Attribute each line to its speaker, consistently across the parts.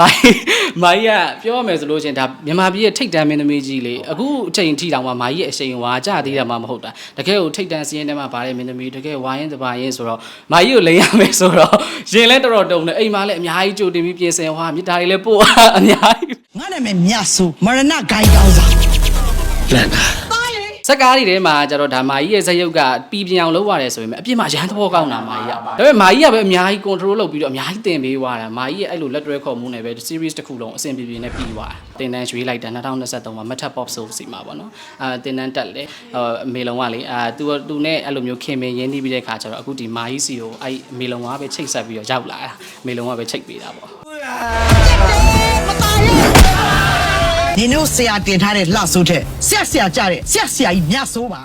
Speaker 1: မိုင်းမိုင်းကပြောရမယ်ဆိုလို့ရှိရင်ဒါမြန်မာပြည်ရဲ့ထိတ်တန်းမင်းသမီးကြီးလေအခုအချိန်ထိတောင်မှမိုင်းရဲ့အချိန်ဝါကြသေးတာမှမဟုတ်တာတကယ်ကိုထိတ်တန်းစီးရင်ထဲမှာဗားတဲ့မင်းသမီးတကယ်ဝါရင်တပါရင်ဆိုတော့မိုင်းကိုလိန်ရမယ်ဆိုတော့ရင်လဲတော်တော်တုံတယ်အိမ်မှာလည်းအများကြီးကြိုတင်ပြီးပြင်ဆင်ဟွာမြစ်တာတွေလည်းပို့အများကြီး
Speaker 2: ငါနာမည်မြတ်ဆိုမရဏဂိုင်းကောင်းစား
Speaker 3: လန်တာ
Speaker 1: စက်ကားတွေထဲမှာကျတော့ဒါမာကြီးရဲ့ဇက်ရုပ်ကပြီးပြင်းအောင်လုပ်ရတယ်ဆိုရင်အပြစ်မှာရန်သဘောကောင်းတာမာကြီးကဒါပေမဲ့မာကြီးကပဲအများကြီး control လုပ်ပြီးတော့အများကြီးတင်ပေးသွားတာမာကြီးရဲ့အဲ့လိုလက်တွဲခေါ်မှုနဲ့ပဲ series တစ်ခုလုံးအဆင်ပြေပြေနဲ့ပြီးသွားတာတင်တန်းရွေးလိုက်တာ2023မှာ Meta Pop Soul စီမှာပေါ့နော်အာတင်တန်းတက်လေဟိုအမေလုံးကလေအာသူသူနဲ့အဲ့လိုမျိုးခင်မင်ရင်းနှီးပြီးတဲ့ခါကျတော့အခုဒီမာကြီးစီကိုအဲ့အမေလုံးကပဲချိတ်ဆက်ပြီးတော့ရောက်လာတာအမေလုံးကပဲချိတ်ပေးတာပေါ့
Speaker 2: နင်တို့ဆရာတင်ထားတဲ့လှဆိုးတဲ့ဆက်ဆရာကြတဲ့ဆက်ဆရာကြီးမြတ်ဆိုးပါ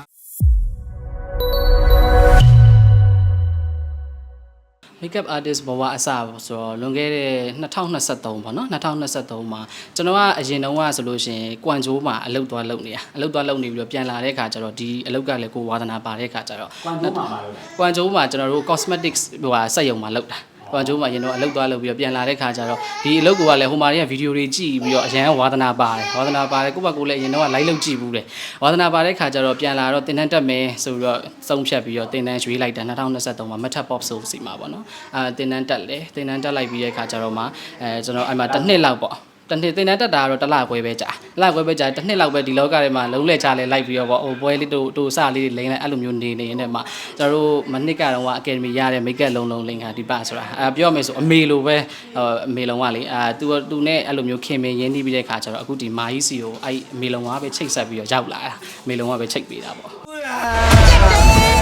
Speaker 1: makeup artist ဘဝအစဆိုတော့လွန်ခဲ့တဲ့2023ပေါ့နော်2023မှာကျွန်တော်ကအရင်တုန်းကဆိုလို့ရှိရင်ကွမ်ဂျိုးမှာအလုပ်သွားလုပ်နေတာအလုပ်သွားလုပ်နေပြီးတော့ပြန်လာတဲ့ခါကျတော့ဒီအလုပ်ကလည်းကိုဝါသနာပါတဲ့ခါကျတော့ကွမ်ဂျိုးမှာပါလို့ကွမ်ဂျိုးမှာကျွန်တော်တို့ cosmetics ဟိုဟာစက်ရုံမှာလုပ်တာ ကွမ်ဂျိုးမှာရင်တော့အလုပ်သွားလုပ်ပြီးတော့ပြန်လာတဲ့ခါကျတော့ဒီအလုပ်ကလည်းဟိုမှာတွေကဗီဒီယိုတွေကြည့်ပြီးတော့အရန်ဝါသနာပါတယ်ဝါသနာပါတယ်ကိုယ့်ဘက်ကိုလည်းအရင်တော့ live လုပ်ကြည့်ဘူးတယ်ဝါသနာပါတဲ့ခါကျတော့ပြန်လာတော့တင်တန်းတက်မယ်ဆိုပြီးတော့စုံဖြတ်ပြီးတော့တင်တန်းရွေးလိုက်တာ2023မှာ Meta Pop Soul စီမှာပေါ့နော်အာတင်တန်းတက်လေတင်တန်းတက်လိုက်ပြီးတဲ့ခါကျတော့မှအဲကျွန်တော်အဲ့မှာတစ်နှစ်လောက်ပေါ့တစ်နှစ်တင်တန်းတက်တာကတော့တစ်လခွဲပဲကြာ တစ်လခွဲပဲကြာတစ်နှစ်လောက်ပဲဒီလောကထဲမှာလုံးလဲချလဲလိုက်ပြီးတော့ပေါ့ဟိုပွဲလေးတို့တို့စလေးတွေလိမ့်လိုက်အဲ့လိုမျိုးနေနေနေမှာကျွန်တော်တို့မနှစ်ကတော့ကအကယ်ဒမီရတဲ့ make up လုံးလုံးလိမ့်ခါဒီပါဆိုတာအာပြောရမယ်ဆိုအမေလိုပဲဟိုအမေလုံးကလေအာသူသူနဲ့အဲ့လိုမျိုးခင်မင်ရင်းနှီးပြီးတဲ့ခါကျတော့အခုဒီမာကြီးစီကိုအဲ့အမေလုံးကပဲချိတ်ဆက်ပြီးတော့ရောက်လာတာအမေလုံးကပဲချိတ်ပေးတာပေါ့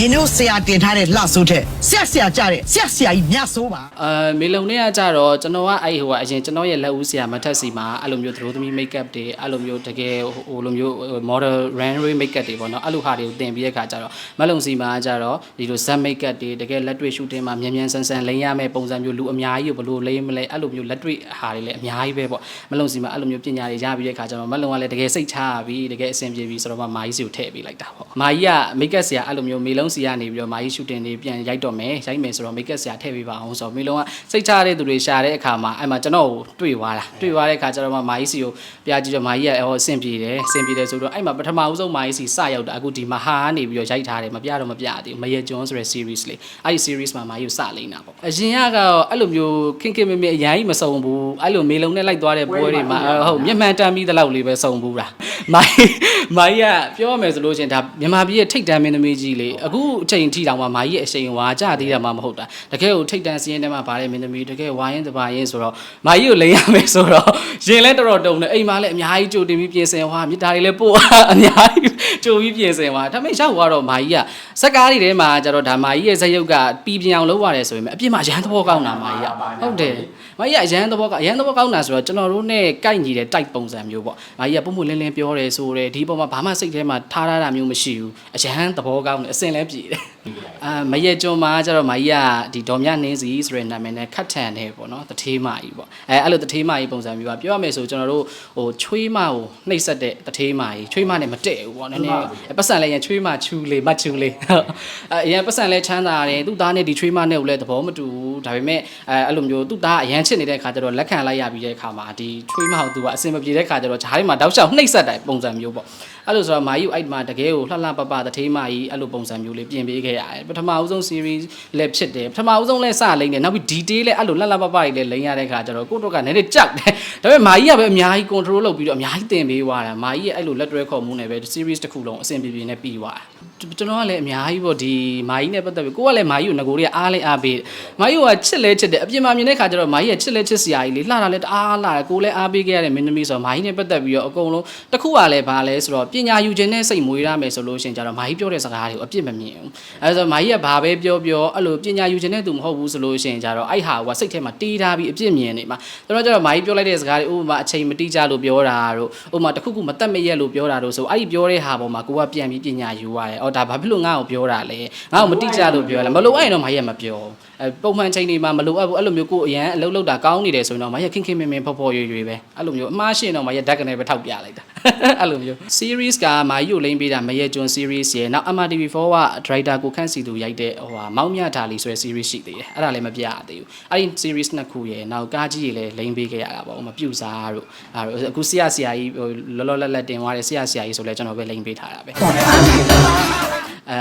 Speaker 2: နင်တို့ဆရာတင်ထားတဲ့လှဆိုးတဲ့ဆက်ဆရာကြတဲ့ဆက်ဆရာကြီးမြတ်ဆိုးပါ
Speaker 1: အာမေလုံနဲ့ကကြတော့ကျွန်တော်ကအဲ့ဟိုကအရင်ကျွန်တော်ရဲ့လက်ဦးဆရာမထက်စီမှာအဲ့လိုမျိုးသရိုးသမီး makeup တွေအဲ့လိုမျိုးတကယ်ဟိုလိုမျိုး model runway makeup တွေပေါ့နော်အဲ့လိုဟာတွေကိုတင်ပြီးတဲ့ခါကျတော့မလုံစီမှာကြတော့ဒီလို zap makeup တွေတကယ်လက်တွေ့ shooting မှာမြန်မြန်ဆန်ဆန်လိမ့်ရမယ့်ပုံစံမျိုးလူအများကြီးကိုဘလို့လိမ့်မလဲအဲ့လိုမျိုးလက်တွေ့ဟာတွေလည်းအများကြီးပဲပေါ့မလုံစီမှာအဲ့လိုမျိုးပညာတွေရပြီးတဲ့ခါကျတော့မလုံကလည်းတကယ်စိတ်ချရပြီးတကယ်အဆင်ပြေပြီးဆိုတော့မှမာကြီးစီကိုထည့်ပေးလိုက်တာပေါ့မာကြီးက makeup ဆရာအဲ့လိုမျိုးမေလုံစီကနေပြီးတော့မာကြီး shooting တွေပြန်ရိုက်တော့မယ်ရိုက်မယ်ဆိုတော့ makeup ဆရာထည့်ပေးပါအောင်ဆိုတော့မေလုံကစိတ်ချတဲ့သူတွေရှာတဲ့အခါမှာအဲ့မှာကျွန်တော်ကိုတွေ့သွားတာတွေ့သွားတဲ့အခါကျတော့မှမာကြီးစီကိုပြကြည့်တော့မာကြီးကဟောအဆင်ပြေတယ်အဆင်ပြေတယ်ဆိုတော့အဲ့မှာပထမဦးဆုံးမာကြီးစီစရောက်တာအခုဒီမဟာကနေပြီးတော့ရိုက်ထားတယ်မပြတော့မပြသေးဘူးမရေကျွန်းဆိုတဲ့ series လေးအဲ့ဒီ series မှာမာကြီးကိုစလိမ့်တာပေါ့အရင်ကတော့အဲ့လိုမျိုးခင်ခင်မမအရင်ကြီးမစုံဘူးအဲ့လိုမေလုံနဲ့လိုက်သွားတဲ့ပွဲတွေမှာဟုတ်မျက်မှန်တမ်းပြီးတဲ့လောက်လေးပဲစုံဘူးလားမာကြီးမာကြီးကပြောရမယ်ဆိုလို့ရှိရင်ဒါမြန်မာပြည်ရဲ့ထိတ်တန်းမင်းသမီးကြီးလေအခုအချိန်ထိတောင်မှမာကြီးရဲ့အချိန်ဝါကြသေးတာမှမဟုတ်တာတကယ်ကိုထိတ်တန်းစီးရင်ထဲမှာဗားတဲ့မင်းသမီးတကယ်ဝါရင်တပါရင်ဆိုတော့မာကြီးကိုလိန်ရမယ်ဆိုတော့ရင်လဲတော်တော်တုံတယ်အိမ်မှာလည်းအများကြီးကြိုတင်ပြီးပြင်ဆင်ဟွာမြစ်တာတွေလည်းပို့အများကြီး ကြိုပြီးပြင်ဆင်ဟွာဒါပေမဲ့ရောက်သွားတော့မာကြီးကစက်ကားတွေထဲမှာကျတော့ဒါမာကြီးရဲ့ဇက်ရုပ်ကပြီးပြင်းအောင်လုပ်ရတယ်ဆိုရင်အပြစ်မှာရန်သဘောကောင်းတာမာကြီးကဟုတ်တယ်မာကြီးကအရန်သဘောကအရန်သဘောကောင်းတာဆိုတော့ကျွန်တော်တို့နဲ့ကိုက်ညီတဲ့ type ပုံစံမျိုးပေါ့မာကြီးကပုံမှန်လင်းလင်းပြောတယ်ဆိုတယ်ဒီပုံမှာဘာမှစိတ်ထဲမှာထားထားတာမျိုးမရှိဘူးအရန်သဘောကောင်းတယ်အစင်လည်းပြေတယ်အာမရက်ကျွန်းမှာကျတော့မာကြီးကဒီဒေါ်မြနှင်းစီဆိုတဲ့နာမည်နဲ့ခတ်ထန်တယ်ပေါ့နော်တထေးမကြီးပေါ့အဲအဲ့လိုတထေးမကြီးပုံစံမျိုးပါပြောရမယ်ဆိုကျွန်တော်တို့ဟိုချွေးမကိုနှိပ်ဆက်တဲ့တထေးမကြီးချွေးမနဲ့မတည့်ဘူးပေါ့နည်းနည်းပတ်စံလည်းရန်ချွေးမချူလေမတ်ချူလေအဲအရင်ပတ်စံလည်းချမ်းသာတယ်သူ့သားနဲ့ဒီချွေးမနဲ့ကိုလည်းသဘောမတူဘူးဒါပေမဲ့အဲအဲ့လိုမျိုးသူ့သားအရန်ချစ်နေတဲ့ခါကျတော့လက်ခံလိုက်ရပြီးတဲ့ခါမှာဒီချွေးမကိုသူကအစင်မပြေတဲ့ခါကျတော့ဂျားထဲမှာတောက်လျှောက်နှိပ်ဆက်တဲ့ပုံစံမျိုးပေါ့ အဲ့လိုဆိုတော့မာကြီးအဲ့ဒီမှာတကယ်ကိုလှလှပပတထေးမကြီးအဲ့လိုပုံစံမျိုးလေးပြင်ပေးခဲ့ရတယ်ပထမဦးဆုံး series လည်းဖြစ်တယ်ပထမဦးဆုံးလည်းစလိမ့်တယ်နောက်ပြီး detail လည်းအဲ့လိုလှလှပပကြီးလည်းလိမ့်ရတဲ့ခါကျတော့ကိုယ့်တော့ကနည်းနည်းကြောက်တယ်ဒါပေမဲ့မာကြီးကပဲအများကြီး control လုပ်ပြီးတော့အများကြီးတင်ပေးသွားတာမာကြီးရဲ့အဲ့လိုလက်တွဲခေါ်မှုနဲ့ပဲ series တစ်ခုလုံးအဆင်ပြေပြေနဲ့ပြီးသွားတာ ကျွန်တော်ကလည်းအများကြီးပေါ့ဒီမာကြီးနဲ့ပတ်သက်ပြီးကိုကလည်းမာကြီးကိုငကိုတွေကအားလဲအားပေးမာကြီးကချစ်လဲချစ်တယ်အပြင်မှာမြင်တဲ့ခါကျတော့မာကြီးကချစ်လဲချစ်စရာကြီးလေလှတာလဲတအားလှတယ်ကိုလည်းအားပေးခဲ့ရတဲ့မင်းသမီးဆိုတော့မာကြီးနဲ့ပတ်သက်ပြီးတော့အကုန်လုံးတစ်ခုကလည်းဘာလဲဆိုတော့ပညာယူခြင်းနဲ့စိတ်မွေးရမယ်ဆိုလို့ရှိရင်ကျတော့မာကြီးပြောတဲ့စကားတွေကိုအပြစ်မမြင်ဘူးအဲဆိုမာကြီးကဘာပဲပြောပြောအဲ့လိုပညာယူခြင်းနဲ့သူမဟုတ်ဘူးဆိုလို့ရှိရင်ကျတော့အဲ့ဟာကစိတ်ထဲမှာတီးထားပြီးအပြစ်မြင်နေမှာတော်တော်ကျတော့မာကြီးပြောလိုက်တဲ့စကားတွေဥပမာအချိန်မတိကြလို့ပြောတာတို့ဥပမာတစ်ခုခုမတက်မရက်လို့ပြောတာတို့ဆိုအဲ့ဒီပြောတဲ့ဟာပေါ်မှာကိုကပြန်ပြီးပညာယူရတယ်။အော်အော်ဒါဘာဖြစ်လို့ငါ့ကိုပြောတာလဲငါ့ကိုမတိကျလို့ပြောရလဲမလိုအပ်ရင်တော့မရက်မပြောအဲပုံမှန်ချိန်တွေမှာမလိုအပ်ဘူးအဲ့လိုမျိုးကိုယ်အရန်အလုပ်လုပ်တာကောင်းနေတယ်ဆိုရင်တော့မရက်ခင်ခင်မင်မင်ဖော်ဖော်ရွရွပဲအဲ့လိုမျိုးအမှားရှင်းတော့မရက်ဓာတ်ကနေပဲထောက်ပြလိုက်တာအဲ့လိုမျိုး series ကမာယူလိမ့်ပေးတာမရက်ကျွန်း series ရယ်နောက် MRTV4 က director ကိုခန့်စီသူရိုက်တဲ့ဟိုဟာမောင်မြဓာလီဆိုတဲ့ series ရှိသေးတယ်အဲ့ဒါလည်းမပြရသေးဘူးအဲ့ဒီ series နှစ်ခုရယ်နောက်ကားကြီးတွေလည်းလိမ့်ပေးခဲ့ရတာပေါ့ဟိုမပြူစားတို့အဲ့လိုအခုဆရာဆရာကြီးဟိုလောလောလတ်လတ်တင်သွားတယ်ဆရာဆရာကြီးဆိုလဲကျွန်တော်ပဲလိမ့်ပေးထားတာပဲ အဲ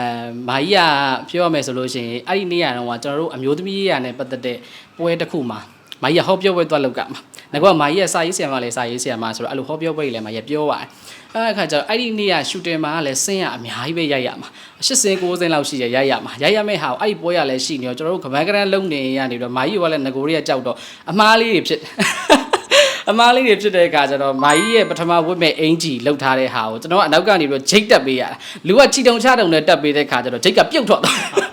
Speaker 1: မာကြီးကပြောရမယ်ဆိုလို့ရှိရင်အဲ့ဒီနေ့ကတော့ကျွန်တော်တို့အမျိုးသမီးရနဲ့ပတ်သက်တဲ့ပွဲတစ်ခုမှာမာကြီးကဟောပြောပွဲသွားလောက်ကမှာငါကမာကြီးကစာရေးဆရာမလည်းစာရေးဆရာမဆိုတော့အဲ့လိုဟောပြောပွဲကြီးလည်းမာကြီးပြောပါတယ်အဲ့အခါကျတော့အဲ့ဒီနေ့ကရှူတင်မှာလည်းဆင်းရအများကြီးပဲရိုက်ရမှာ80 90လောက်ရှိရရိုက်ရမှာရိုက်ရမယ့်ဟာကိုအဲ့ဒီပွဲရလည်းရှိနေတော့ကျွန်တော်တို့ကမန်းကရန်လုံနေရနေတော့မာကြီးကလည်းငကိုရီးကကြောက်တော့အမားလေးတွေဖြစ် အမားလေးတွေဖြစ်တဲ့အခါကျတော့မာကြီးရဲ့ပထမဝတ်မဲ့အင်ဂျီလောက်ထားတဲ့ဟာကိုကျွန်တော်ကအနောက်ကနေပြီးတော့ဂျိတ်တက်ပေးရတာလူကချီတုံချတုံနဲ့တက်ပေးတဲ့အခါကျတော့ဂျိတ်ကပြုတ်ထွက်သွား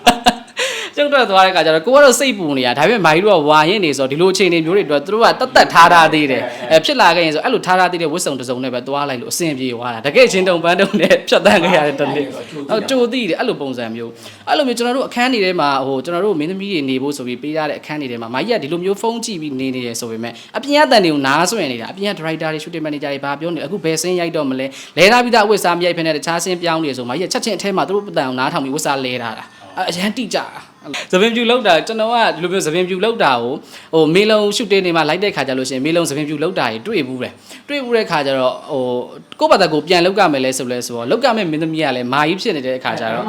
Speaker 1: ကျုပ်တော့သွားတဲ့ခါကျတော့ကိုကတော့စိတ်ပူနေတာဒါပေမဲ့မာကြီးတို့ကဝါရင်နေဆိုဒီလိုအခြေအနေမျိုးတွေအတွက်သူတို့ကတတ်တတ်ထားထားသေးတယ်အဲဖြစ်လာခဲ့ရင်ဆိုအဲ့လိုထားထားသေးတဲ့ဝတ်စုံတစ်စုံနဲ့ပဲသွားလိုက်လို့အဆင်ပြေသွားတာတကယ်ချင်းတုံပန်းတုံနဲ့ဖြတ်တန်းခဲ့ရတဲ့တနေ့ဟုတ်ကြိုသိတယ်အဲ့လိုပုံစံမျိုးအဲ့လိုမျိုးကျွန်တော်တို့အခန်းတွေထဲမှာဟိုကျွန်တော်တို့မင်းသမီးတွေနေဖို့ဆိုပြီးပေးရတဲ့အခန်းတွေထဲမှာမာကြီးကဒီလိုမျိုးဖုန်းကြည့်ပြီးနေနေတယ်ဆိုပေမဲ့အပြင်ကတန်တွေကိုနားဆွင့်နေတာအပြင်က director တွေ shooting manager တွေဘာပြောနေလဲအခုဘယ်ဆင်းရိုက်တော့မလဲလဲထားပြီးသားအဝတ်စားမရိုက်ဖ ೇನೆ တခြားဆင်းပြောင်းနေဆိုမာကြီးကချက်ချင်းအထဲမှာသူတို့ပတန်အောင်နားထောင်ပြီးဝတ်စားလဲထားတာအရန်တိကြတာ သပင်ပြူလောက်တာကျွန်တော်ကဒီလိုမျိုးသပင်ပြူလောက်တာကိုဟိုမေလုံရှုတင်နေမှာလိုက်တဲ့ခါကျလို့ရှိရင်မေလုံသပင်ပြူလောက်တာကြီးတွေ့ဘူးတယ်တွေ့ဘူးတဲ့ခါကျတော့ဟိုကိုယ့်ဘာသာကိုပြန်လောက်ကမယ်လဲဆိုလဲဆိုတော့လောက်ကမယ်မင်းသမီးကလည်းမာကြီးဖြစ်နေတဲ့အခါကျတော့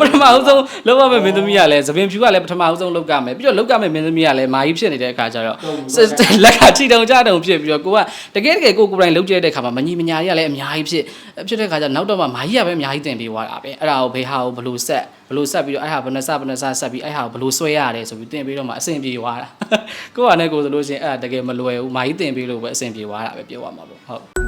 Speaker 1: ပထမအဆုံးလောက်ရမယ်မင်းသမီးကလည်းသပင်ပြူကလည်းပထမအဆုံးလောက်ကမယ်ပြီးတော့လောက်ကမယ်မင်းသမီးကလည်းမာကြီးဖြစ်နေတဲ့အခါကျတော့လက်ကချီတုံကြတုံဖြစ်ပြီးတော့ကိုကတကယ်တကယ်ကိုကိုယ်တိုင်လောက်ကျတဲ့ခါမှာမညီမညာတွေကလည်းအများကြီးဖြစ်ဖြစ်တဲ့ခါကျနောက်တော့မှမာကြီးကပဲအများကြီးတင်ပေးသွားတာပဲအဲ့ဒါကိုဘေးဟာကိုဘလို့ဆက်ဘ လို့ဆက်ပြီးတော့အဲ့ဟာဘယ်နှစဘယ်နှစဆက်ပြီးအဲ့ဟာကိုဘလို့ဆွဲရတယ်ဆိုပြီးတင်ပေးတော့မှအဆင်ပြေသွားတာကိုကလည်းကိုဆိုလို့ရှိရင်အဲ့ဒါတကယ်မလွယ်ဘူးမာကြီးတင်ပေးလို့ပဲအဆင်ပြေသွားတာပဲပြောရမှာပေါ့ဟုတ်